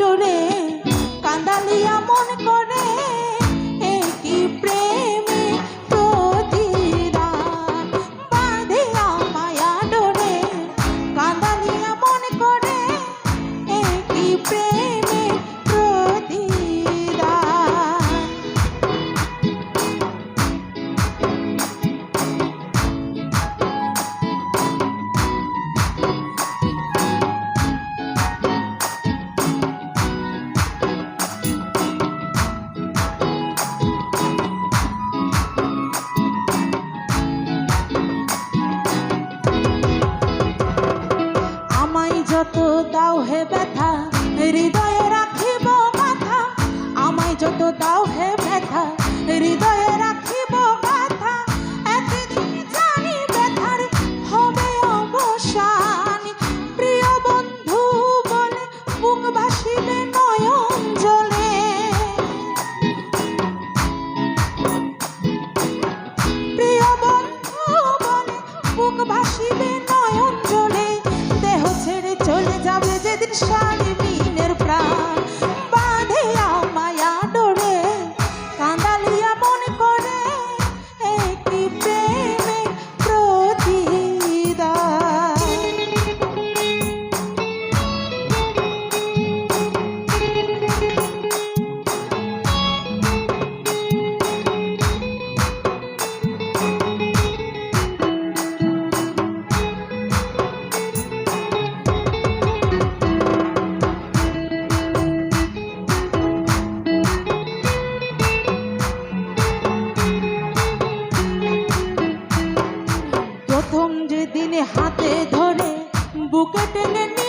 ডোরে কান্দালিয়া মন যত দাও হে ব্যথা, হৃদয়ে রাখিব কথা আমায় যত দাও হে ব্যথা, হৃদয়ে রাখিব কথা জানি ব্যথার হবে অবসান। প্রিয় বন্ধু বলে বুক ভাসিবে নয়ন জলে। প্রিয় বন্ধু বলে বুক ভাসিবে shiny. বুকে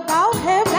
lookout heaven.